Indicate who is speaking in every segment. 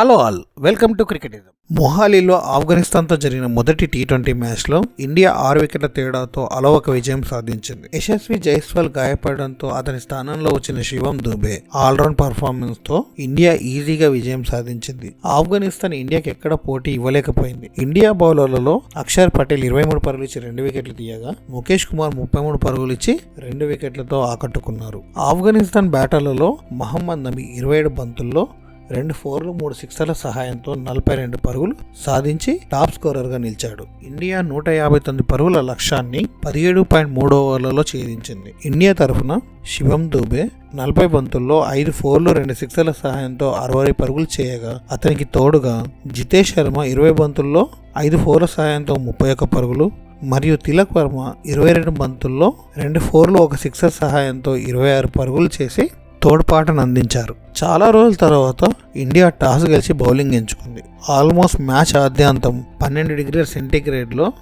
Speaker 1: Hello all welcome to Cricketism మొహాలీలో ఆఫ్ఘనిస్తాన్తో జరిగిన మొదటి టీ ట్వంటీ మ్యాచ్లో ఇండియా ఆరు వికెట్ల తేడాతో అలవక విజయం సాధించింది. యశస్వి జైస్వాల్ గాయపడడంతో అతని స్థానంలో వచ్చిన శివం దుబే ఆల్రౌండ్ పర్ఫార్మెన్స్తో ఇండియా ఈజీగా విజయం సాధించింది. ఆఫ్ఘనిస్తాన్ ఇండియాకి ఎక్కడ పోటీ ఇవ్వలేకపోయింది. ఇండియా బౌలర్లలో అక్షర్ పటేల్ ఇరవై మూడు పరుగులు ఇచ్చి రెండు వికెట్లు తీయగా ముఖేష్ కుమార్ ముప్పై మూడు పరుగులు ఇచ్చి రెండు వికెట్లతో ఆకట్టుకున్నారు. ఆఫ్ఘనిస్తాన్ బ్యాటర్లలో మహమ్మద్ నబీ ఇరవై ఏడు బంతుల్లో రెండు ఫోర్లు మూడు సిక్సర్ల సహాయంతో నలభై రెండు పరుగులు సాధించి టాప్ స్కోరర్గా నిలిచాడు. ఇండియా నూట యాభై తొమ్మిది పరుగుల లక్ష్యాన్ని పదిహేడు పాయింట్ మూడు ఓవర్లలో ఛేదించింది. ఇండియా తరఫున శివం దూబే నలభై బంతుల్లో ఐదు ఫోర్లు రెండు సిక్సర్ల సహాయంతో అరవై పరుగులు చేయగా అతనికి తోడుగా జితేష్ శర్మ ఇరవై బంతుల్లో ఐదు ఫోర్ల సహాయంతో ముప్పై ఒక్క పరుగులు మరియు తిలక్ వర్మ ఇరవై రెండు బంతుల్లో రెండు ఫోర్లు ఒక సిక్సర్ సహాయంతో ఇరవై ఆరు పరుగులు చేసి తోడ్పాటును అందించారు. చాలా రోజుల తర్వాత ఇండియా టాస్ గెలిచి బౌలింగ్ ఎంచుకుంది. ఆల్మోస్ట్ మ్యాచ్ ఆద్యాంతం పన్నెండు డిగ్రీల సెంటీగ్రేడ్లో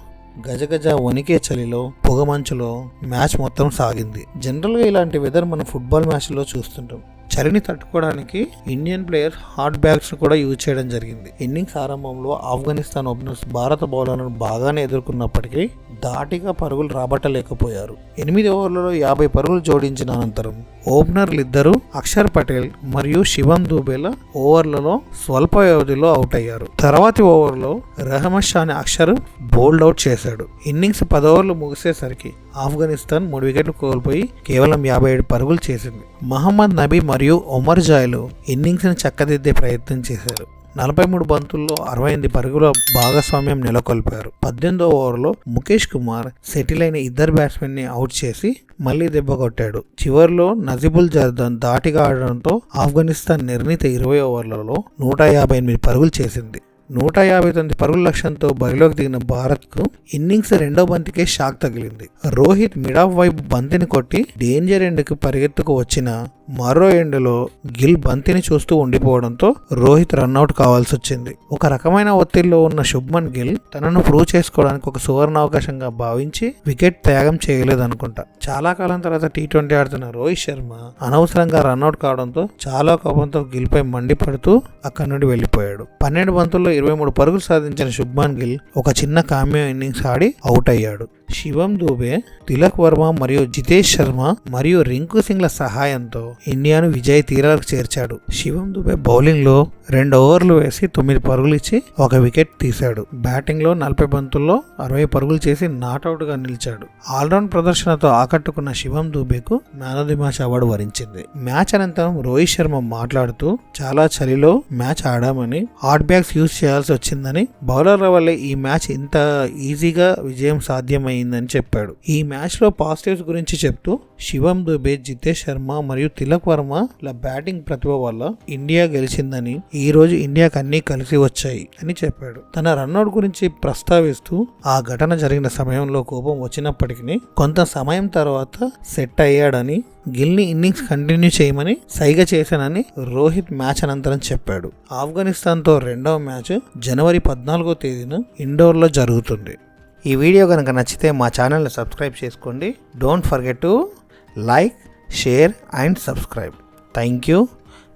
Speaker 1: గజగజ వణికే చలిలో పొగమంచులో మ్యాచ్ మొత్తం సాగింది. జనరల్గా ఇలాంటి వెదర్ మనం ఫుట్బాల్ మ్యాచ్లో చూస్తుంటాం. చలిని తట్టుకోవడానికి ఇండియన్ ప్లేయర్ హాట్ బ్యాగ్స్ కూడా యూజ్ చేయడం జరిగింది. ఇన్నింగ్స్ ఆరంభంలో ఆఫ్ఘనిస్తాన్ ఓపెనర్స్ భారత బౌలర్లను బాగానే ఎదుర్కొన్నప్పటికీ ధాటిగా పరుగులు రాబట్టలేకపోయారు. ఎనిమిది ఓవర్లలో యాభై పరుగులు జోడించిన అనంతరం ఓపెనర్లు ఇద్దరు అక్షర్ పటేల్ మరియు శివం దూబేల ఓవర్లలో స్వల్ప వ్యవధిలో అవుట్ అయ్యారు తర్వాతి ఓవర్లో రహమద్ షాని అక్షర్ బోల్డ్ అవుట్ చేశాడు. ఇన్నింగ్స్ పదోవర్లు ముగిసేసరికి ఆఫ్ఘనిస్తాన్ మూడు వికెట్లు కోల్పోయి కేవలం యాభై ఏడు పరుగులు చేసింది. మహమ్మద్ నబీ మరియు ఒమర్ జాయ్లు ఇన్నింగ్స్ని చక్కదిద్దే ప్రయత్నం చేశారు. నలభై మూడు బంతుల్లో అరవై ఎనిమిది పరుగుల భాగస్వామ్యం నెలకొల్పారు. పద్దెనిమిదో ఓవర్లో ముఖేష్ కుమార్ సెటిల్ అయిన ఇద్దరు బ్యాట్స్మెన్ని అవుట్ చేసి మళ్ళీ దెబ్బ కొట్టాడు. చివరిలో నజీబుల్ జర్దాన్ దాటిగా ఆడడంతో ఆఫ్ఘనిస్తాన్ నిర్ణీత ఇరవై ఓవర్లలో నూట యాభై ఎనిమిది పరుగులు చేసింది. నూట యాభై తొమ్మిది పరుగుల లక్ష్యంతో బరిలోకి దిగిన భారత్కు ఇన్నింగ్స్ రెండో బంతికే షాక్ తగిలింది. రోహిత్ మిడాఫ్ వైపు బంతిని కొట్టి డేంజర్ ఎండ్కి పరిగెత్తుకు వచ్చిన మరో ఎండ్లో గిల్ బంతిని చూస్తూ ఉండిపోవడంతో రోహిత్ రన్అట్ కావాల్సి వచ్చింది ఒక రకమైన ఒత్తిడిలో ఉన్న శుభ్మన్ గిల్ తనను ప్రూవ్ చేసుకోవడానికి ఒక సువర్ణ అవకాశంగా భావించి వికెట్ త్యాగం చేయలేదనుకుంటా. చాలా కాలం తర్వాత టీ ట్వంటీ ఆడుతున్న రోహిత్ శర్మ అనవసరంగా రన్అట్ కావడంతో చాలా కోపంతో గిల్ పై మండిపడుతూ అక్కడి నుండి వెళ్ళిపోయాడు పన్నెండు బంతుల్లో ఇరవై మూడు పరుగులు సాధించిన శుభ్మన్ గిల్ ఒక చిన్న కామ్యో ఇన్నింగ్స్ ఆడి అవుట్ అయ్యాడు. శివం దూబే తిలక్ వర్మ మరియు జితేష్ శర్మ మరియు రింకు సింగ్ల సహాయంతో ఇండియాను విజయ్ తీరాలకు చేర్చాడు. శివం దుబే బౌలింగ్లో రెండు ఓవర్లు వేసి తొమ్మిది పరుగులు ఇచ్చి ఒక వికెట్ తీశాడు. బ్యాటింగ్లో నలభై బంతుల్లో అరవై పరుగులు చేసి నాట్అవుట్గా నిలిచాడు. ఆల్రౌండ్ ప్రదర్శనతో ఆకట్టుకున్న Shivam దూబేకు man of the match award వరించింది. మ్యాచ్ అనంతరం రోహిత్ శర్మ మాట్లాడుతూ చాలా చలిలో మ్యాచ్ ఆడామని హాట్ బ్యాగ్స్ యూజ్ చేయాల్సి వచ్చిందని బౌలర్ల వల్లే ఈ మ్యాచ్ ఇంత ఈజీగా విజయం సాధ్యమైందని చెప్పాడు. ఈ మ్యాచ్లో పాజిటివ్స్ గురించి చెప్తూ శివం దుబే జితేష్ శర్మ మరియు తిలక్ వర్మ ల బ్యాటింగ్ ప్రతిభ వల్ల ఇండియా గెలిచిందని ఈ రోజు ఇండియాకి అన్ని కలిసి వచ్చాయి అని చెప్పాడు. తన రన్అట్ గురించి ప్రస్తావిస్తూ ఆ ఘటన జరిగిన సమయంలో కోపం వచ్చినప్పటికీ కొంత సమయం తర్వాత సెట్ అయ్యాడని గిల్ని ఇన్నింగ్స్ కంటిన్యూ చేయమని సైగ చేశానని రోహిత్ మ్యాచ్ అనంతరం చెప్పాడు. ఆఫ్ఘనిస్తాన్తో రెండవ మ్యాచ్ జనవరి పద్నాలుగో తేదీన ఇండోర్లో జరుగుతుంది. ఈ వీడియో కనుక నచ్చితే మా ఛానల్ని సబ్స్క్రైబ్ చేసుకోండి. Don't forget to like share and subscribe. Thank you.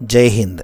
Speaker 1: Jai Hind.